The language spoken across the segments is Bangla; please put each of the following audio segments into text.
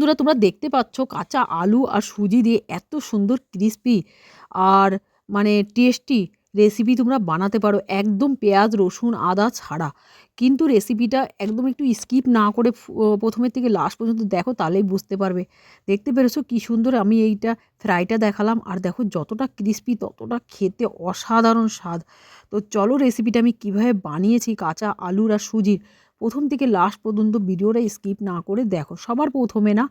বন্ধুরা, তোমরা দেখতে পাচ্ছ কাঁচা আলু আর সুজি দিয়ে এত সুন্দর ক্রিস্পি আর মানে টেস্টি রেসিপি তোমরা বানাতে পারো। একদম পেঁয়াজ, রসুন, আদা ছাড়া। কিন্তু রেসিপিটা একদম একটু স্কিপ না করে প্রথমের থেকে লাস্ট পর্যন্ত দেখো, তাহলেই বুঝতে পারবে। দেখতে পেরেছ কী সুন্দর আমি এইটা ফ্রাইটা দেখালাম। আর দেখো যতটা ক্রিস্পি ততটা খেতে অসাধারণ স্বাদ। তো চলো রেসিপিটা আমি কীভাবে বানিয়েছি কাঁচা আলুর আর সুজির। প্রথম থেকে লাস্ট পর্যন্ত ভিডিওটা স্কিপ না করে দেখো, সবার প্রথমে না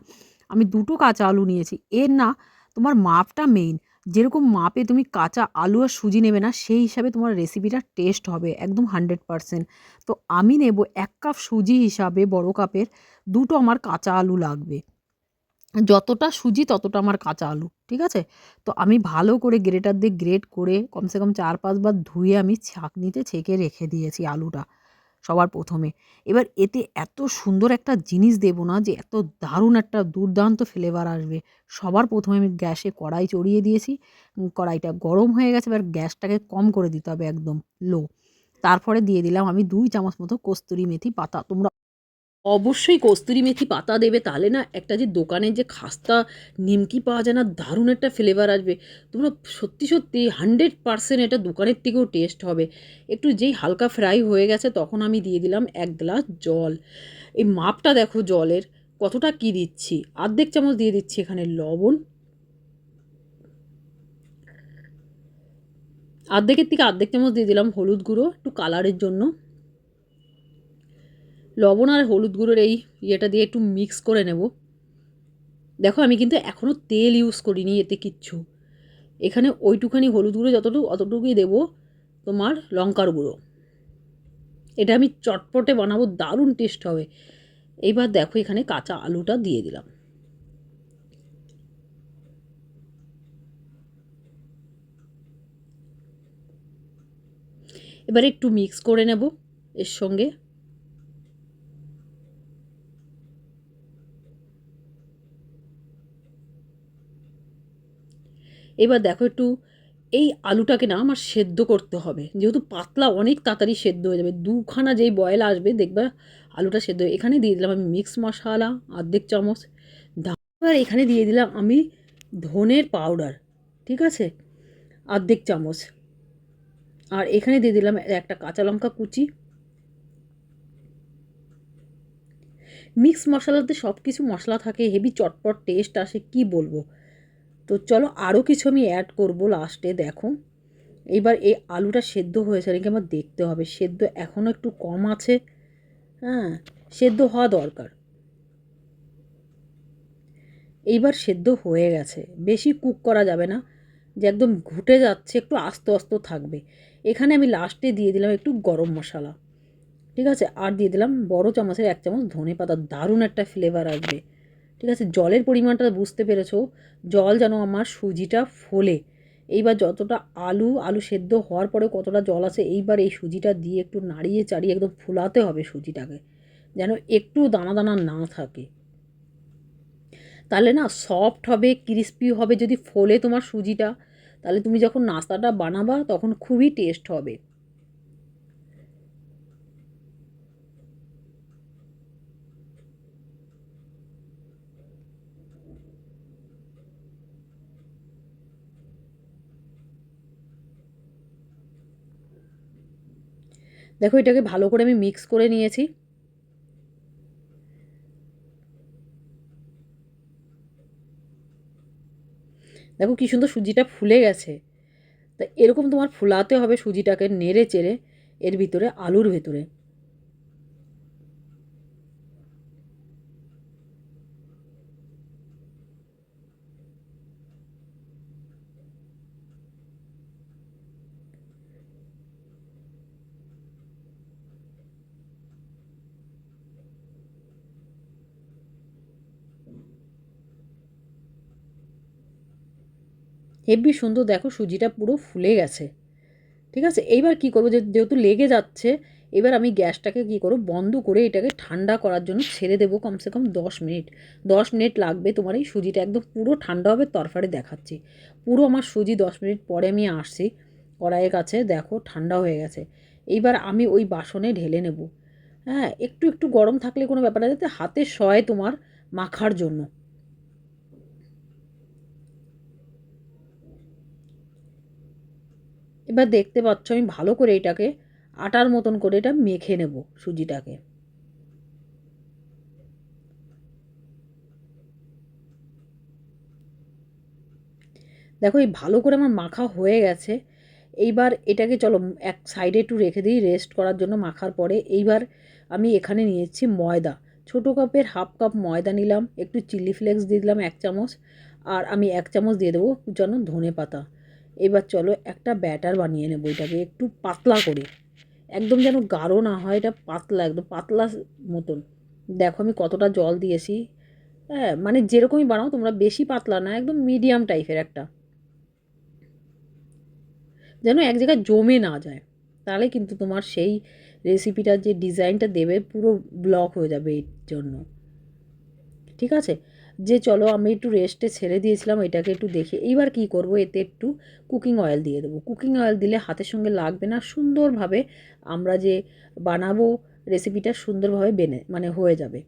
আমি দুটো কাঁচা আলু নিয়েছি। এর না তোমার মাপটা মেইন যেরকম মাপে তুমি কাঁচা আলু আর সুজি নেবে না, সেই হিসাবে তোমার রেসিপিটা টেস্ট হবে একদম হান্ড্রেড পারসেন্ট তো আমি নেব এক কাপ সুজি হিসাবে বড় কাপের দুটো আমার কাঁচা আলু লাগবে। যতটা সুজি ততটা আমার কাঁচা আলু, ঠিক আছে? তো আমি ভালো করে গ্রেটার দিয়ে গ্রেট করে কমসে কম চার পাঁচবার ধুয়ে আমি ছাঁকনিতে ছেঁকে রেখে দিয়েছি আলুটা। সবার প্রথমে। এবার এতে এত সুন্দর একটা জিনিস দেব না যে এত দারুণ একটা দুর্দান্ত ফ্লেভার আসবে। সবার প্রথমে আমি গ্যাসে কড়াই চড়িয়ে দিয়েছি। কড়াইটা গরম হয়ে গেছে, এবার গ্যাসটাকে কম করে দিতে হবে একদম লো তারপরে দিয়ে দিলাম আমি দুই চামচ মতো কস্তুরি মেথি পাতা। তোমরা অবশ্যই কস্তুরি মেথি পাতা দেবে, তাহলে না একটা যে দোকানের যে খাস্তা নিমকি পাওয়া যায় না, দারুণ একটা ফ্লেভার আসবে। তোমরা সত্যি সত্যি হান্ড্রেড পারসেন্ট এটা দোকানের থেকেও টেস্ট হবে। একটু যেই হালকা ফ্রাই হয়ে গেছে, তখন আমি দিয়ে দিলাম এক গ্লাস জল। এই মাপটা দেখো জলের, কতটা কি দিচ্ছি? আর্ধেক চামচ দিয়ে দিচ্ছি এখানে লবণ। আর্ধেকের থেকে আর্ধেক চামচ দিয়ে দিলাম হলুদ গুঁড়ো, একটু কালারের জন্য। লবণ আর হলুদ গুঁড়োর এই ইয়েটা দিয়ে একটু মিক্স করে নেব। দেখো, আমি কিন্তু এখনও তেল ইউজ করিনি এতে কিচ্ছু। এখানে ওইটুখানি হলুদ গুঁড়ো যতটুকু অতটুকুই দেবো তোমার লঙ্কার গুঁড়ো। এটা আমি চটপটে বানাবো, দারুণ টেস্ট হবে। এইবার দেখো, এখানে কাঁচা আলুটা দিয়ে দিলাম। এবার একটু মিক্স করে নেব এর সঙ্গে। এবার দেখো একটু, এই আলুটাকে না আমার সেদ্ধ করতে হবে। যেহেতু পাতলা অনেক তাড়াতাড়ি সেদ্ধ হয়ে যাবে, দুখানা যেই বয়েল আসবে, দেখবে আলুটা সেদ্ধ হয়ে, এখানে দিয়ে দিলাম আমি মিক্স মশলা অর্ধেক চামচ এবার এখানে দিয়ে দিলাম আমি ধনের পাউডার ঠিক আছে? অর্ধেক চামচ। আর এখানে দিয়ে দিলাম একটা কাঁচা লঙ্কা কুচি। মিক্স মশলাতে সব কিছু মশলা থাকে, হেভি চটপট টেস্ট আসে, কি বলব? তো চলো আরও কিছু আমি অ্যাড করব লাস্টে দেখো। এইবার এই আলুটা সেদ্ধ হয়েছে, নাকি আমার দেখতে হবে। সেদ্ধ এখনও একটু কম আছে। হ্যাঁ সেদ্ধ হওয়া দরকার। এইবার সেদ্ধ হয়ে গেছে। বেশি কুক করা যাবে না। যে একদম ঘুটে যাচ্ছে, একটু আস্তে আস্তে থাকবে। এখানে আমি লাস্টে দিয়ে দিলাম একটু গরম মশলা। ঠিক আছে? আর দিয়ে দিলাম বড় চামচের এক চামচ ধনে পাতা দারুণ একটা ফ্লেভার আসবে। ঠিক আছে, জলের পরিমাণটা বুঝতে পেরেছ, জল যেন আমার সুজিটা ফোলে। এইবার যতটা আলু আলু সেদ্ধ হওয়ার পরে কতটা জল আছে এইবার এই সুজিটা দিয়ে একটু নাড়িয়ে চাড়িয়ে একদম ফুলাতে হবে সুজিটাকে, যেন একটু দানা দানা না থাকে। তাহলে না সফট হবে ক্রিস্পি হবে, যদি ফোলে তোমার সুজিটা, তাহলে তুমি যখন নাস্তাটা বানাবা, তখন খুবই টেস্ট হবে। দেখো এটাকে ভালো করে আমি মিক্স করে নিয়েছি। দেখো কি সুন্দর সুজিটা ফুলে গেছে। তা এরকম তোমার ফুলাতে হবে সুজিটাকে নেড়ে চেড়ে এর ভিতরে আলুর ভেতরে। হেব্বি সুন্দর, দেখো সুজিটা পুরো ফুলে গেছে। ঠিক আছে? এইবার কি করব? যেহেতু লেগে যাচ্ছে, এবার আমি গ্যাসটাকে কি করব? বন্ধ করে এটাকে ঠান্ডা করার জন্য ছেড়ে দেবো কমসে কম দশ মিনিট। দশ মিনিট লাগবে তোমার এই সুজিটা একদম পুরো ঠান্ডা হবে, তরফারে দেখাচ্ছি। পুরো আমার সুজি দশ মিনিট পরে আমি আসছি। কড়াইয়ের কাছে দেখো ঠান্ডা হয়ে গেছে। এইবার আমি ওই বাসনে ঢেলে নেব। হ্যাঁ একটু একটু গরম থাকলে কোনো ব্যাপার না, যাতে হাতে সয় তোমার মাখার জন্য। এবার দেখতে পাচ্ছ আমি ভালো করে এটাকে আটার মতন করে এটা মেখে নেব সুজিটাকে। দেখো, এই ভালো করে আমার মাখা হয়ে গেছে। এইবার এটাকে চলো এক সাইডে একটু রেখে দিই, রেস্ট করার জন্য মাখার পরে। এইবার আমি এখানে নিয়েছি ময়দা। ছোটো কাপের হাফ কাপ ময়দা নিলাম, একটু চিলি ফ্লেক্স দিয়ে দিলাম, এক চামচ। আর আমি এক চামচ দিয়ে দেবো যেন ধনে পাতা। এবার চলো একটা ব্যাটার বানিয়ে নেব এটাকে একটু পাতলা করে। একদম যেন গাঢ় না হয়, এটা পাতলা, একদম পাতলা মতন। দেখো আমি কতটা জল দিয়েছি। হ্যাঁ মানে যেরকমই বানাও, তোমরা বেশি পাতলা না, একদম মিডিয়াম টাইপের একটা। যেন এক জায়গায় জমে না যায়। তাহলে কিন্তু তোমার সেই রেসিপিটার যে ডিজাইনটা দেবে, পুরো ব্লক হয়ে যাবে এর জন্য। ঠিক আছে? যে চলো আমি একটু রেস্টে ছেড়ে দিয়েছিলাম এটাকে একটু দেখে, এইবার কি করব? এতে একটু কুকিং অয়েল দিয়ে দেবো। কুকিং অয়েল দিলে হাতের সঙ্গে লাগবে না, সুন্দরভাবে আমরা যে বানাবো রেসিপিটা সুন্দরভাবে বেনে মানে হয়ে যাবে।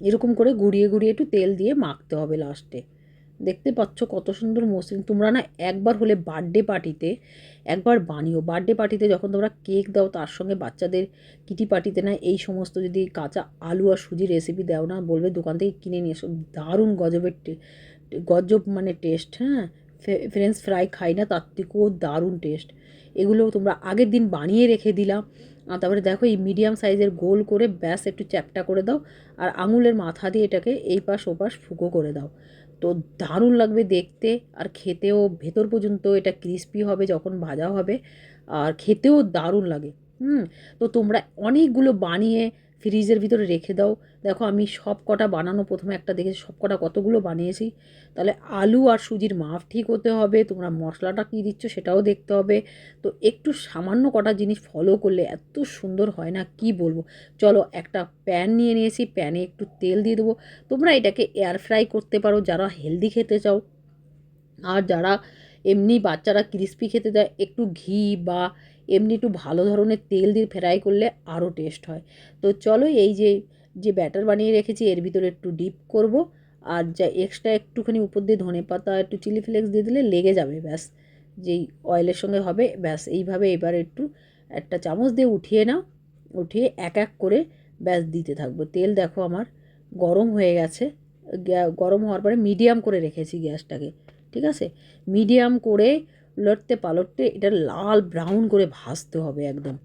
এরকম করে গুড়িয়ে গুড়িয়ে একটু তেল দিয়ে মাখতে হবে লাস্টে দেখতে পাচ্ছ কত সুন্দর মসৃণ। তোমরা না একবার হলে বার্থডে পার্টিতে একবার বানিও। বার্থডে পার্টিতে যখন তোমরা কেক দাও, তার সঙ্গে বাচ্চাদের কিটি পার্টিতে না এই সমস্ত যদি কাঁচা আলু আর সুজি রেসিপি দাও না, বলবে দোকান থেকে কিনে নিয়ে এসো। দারুণ গজবের গজব মানে টেস্ট হ্যাঁ? ফ্রেঞ্চ ফ্রাই খাই না, তার থেকেও দারুণ টেস্ট এগুলো তোমরা আগের দিন বানিয়ে রেখে দিলাম। তারপরে দেখো এই মিডিয়াম সাইজের গোল করে ব্যাস একটু চ্যাপটা করে দাও আর আঙুলের মাথা দিয়ে এটাকে এই পাশ ওপাশ ফুকো করে দাও। তো দারুণ লাগবে দেখতে আর খেতেও ভেতর পর্যন্ত এটা ক্রিস্পি হবে যখন ভাজা হবে আর খেতেও দারুণ লাগে। হুম, তো তোমরা অনেকগুলো বানিয়ে ফ্রিজের ভিতরে রেখে দাও। দেখো আমি সব কটা বানানো প্রথমে একটা দেখেছি সব কটা কতগুলো বানিয়েছি। তাহলে আলু আর সুজির মাপ ঠিক হতে হবে, তোমরা মশলাটা কী দিচ্ছ সেটাও দেখতে হবে। তো একটু সামান্য কটা জিনিস ফলো করলে এত সুন্দর হয় না, কি বলব? চলো একটা প্যান নিয়ে নিয়েছি প্যানে একটু তেল দিয়ে দেবো। তোমরা এটাকে এয়ার ফ্রাই করতে পারো, যারা হেলদি খেতে চাও। আর যারা এমনি বাচ্চারা ক্রিস্পি খেতে দেয় একটু ঘি বা এমনি একটু ভালো ধরনের তেল দিয়ে ফ্রাই করলে আরও টেস্ট হয়। তো চলো এই যে যে ব্যাটার বানিয়ে রেখেছি, এর ভিতরে একটু ডিপ করব আর যা এক্সট্রা একটুখানি উপর দিয়ে ধনে পাতা একটু চিলি ফ্লেক্স দিয়ে দিলে লেগে যাবে, ব্যাস। যেই অয়েলের সঙ্গে হবে, ব্যাস। এইভাবে এবার একটু একটা চামচ দিয়ে উঠিয়ে নাও, উঠিয়ে এক এক করে ব্যাস দিতে থাকব। তেল দেখো আমার গরম হয়ে গেছে। গরম হওয়ার পরে মিডিয়াম করে রেখেছি গ্যাসটাকে, ঠিক আছে? মিডিয়াম করে লড়তে পালটতে এটা লাল ব্রাউন করে ভাজতে হবে একদম।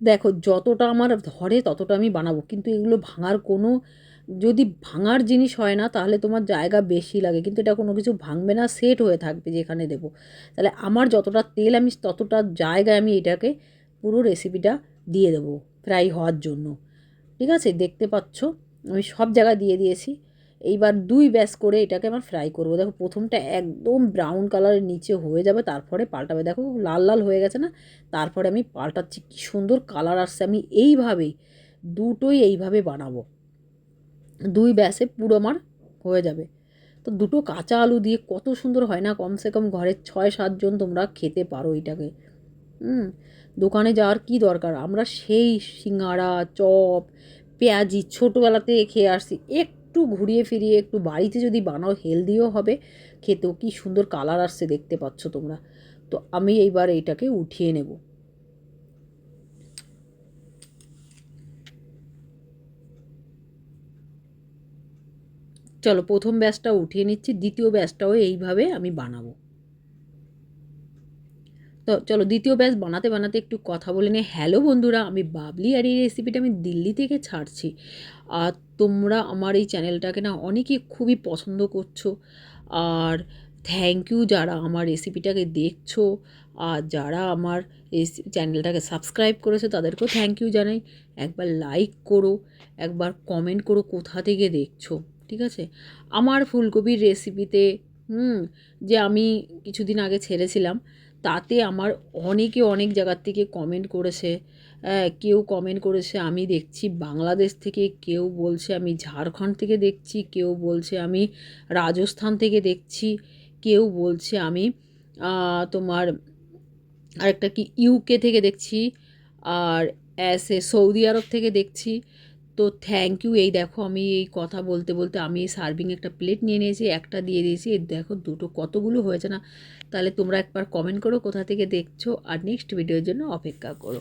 দেখো, যতটা আমার ধরে ততটা আমি বানাবো, কিন্তু এগুলো ভাঙার কোনো, যদি ভাঙার জিনিস হয় না, তাহলে তোমার জায়গা বেশি লাগে, কিন্তু এটা কোনো কিছু ভাঙবে না সেট হয়ে থাকবে যেখানে দেবো। তাহলে আমার যতটা তেল আমি, ততটা জায়গায় আমি এটাকে পুরো রেসিপিটা দিয়ে দেবো ফ্রাই হওয়ার জন্য। ঠিক আছে? দেখতে পাচ্ছ? আমি সব জায়গায় দিয়ে দিয়েছি। এইবার দুই ব্যাস করে এটাকে আমার ফ্রাই করব। দেখো, প্রথমটা একদম ব্রাউন কালারের নিচে হয়ে যাবে, তারপরে পাল্টাবে। দেখো, লাল লাল হয়ে গেছে না? তারপরে আমি পাল্টাচ্ছি, কী সুন্দর কালার আসছে। আমি এইভাবেই, দুটোই এইভাবে বানাবো। দুই ব্যাসে পুরো আমার হয়ে যাবে। তো দুটো কাঁচা আলু দিয়ে কত সুন্দর হয় না? কমসে কম ঘরের ছয় সাতজন তোমরা খেতে পারো এটাকে হুম, দোকানে যাওয়ার কি দরকার? আমরা সেই সিঙ্গাড়া, চপ, পেঁয়াজি ছোটোবেলাতে খেয়ে আসছি। একটু ঘুরিয়ে ফিরিয়ে একটু বাড়িতে যদি বানাও হেলদিও হবে। খেতেও কি সুন্দর কালার আসছে দেখতে পাচ্ছ তোমরা। তো আমি এইবার এইটাকে উঠিয়ে নেব। চলো প্রথম ব্যাচটা উঠিয়ে নিচ্ছি। দ্বিতীয় ব্যাচটাও এইভাবে আমি বানাবো। তো চলো দ্বিতীয় ব্যাচ বানাতে বানাতে একটু কথা বলে নিয়ে হ্যালো বন্ধুরা, আমি বাবলি আর এই রেসিপিটা আমি দিল্লি থেকে ছাড়ছি। আর তোমরা আমার এই চ্যানেলটাকে না অনেকে খুবই পছন্দ করছ। আর থ্যাংক ইউ যারা আমার রেসিপিটাকে দেখছ। আর যারা আমার এই চ্যানেলটাকে সাবস্ক্রাইব করেছে, তাদেরকেও থ্যাংক ইউ জানাই। একবার লাইক করো, একবার কমেন্ট করো কোথা থেকে দেখছ, ঠিক আছে? আমার ফুলকপির রেসিপিতে হুম, যে আমি কিছুদিন আগে ছেড়েছিলাম তাতে আমার অনেকে অনেক জায়গার থেকে কমেন্ট করেছে কেউ কমেন্ট করেছে, আমি দেখছি বাংলাদেশ থেকে কেউ বলছে আমি ঝাড়খণ্ড থেকে দেখছি, কেউ বলছে আমি রাজস্থান থেকে দেখছি, কেউ বলছে আমি তোমার আরেকটা কি ইউকে থেকে দেখছি, আর অ্যাসে সৌদি আরব থেকে দেখছি তো থ্যাংক ইউ এই দেখো আমি এই কথা বলতে বলতে আমি এই সার্ভিং একটা প্লেট নিয়ে নিয়েছি, একটা দিয়ে দিয়েছি। এই দেখো দুটো কতগুলো হয়েছে না? তাহলে তোমরা একবার কমেন্ট করো কোথা থেকে দেখছ, আর নেক্সট ভিডিওর জন্য অপেক্ষা করো।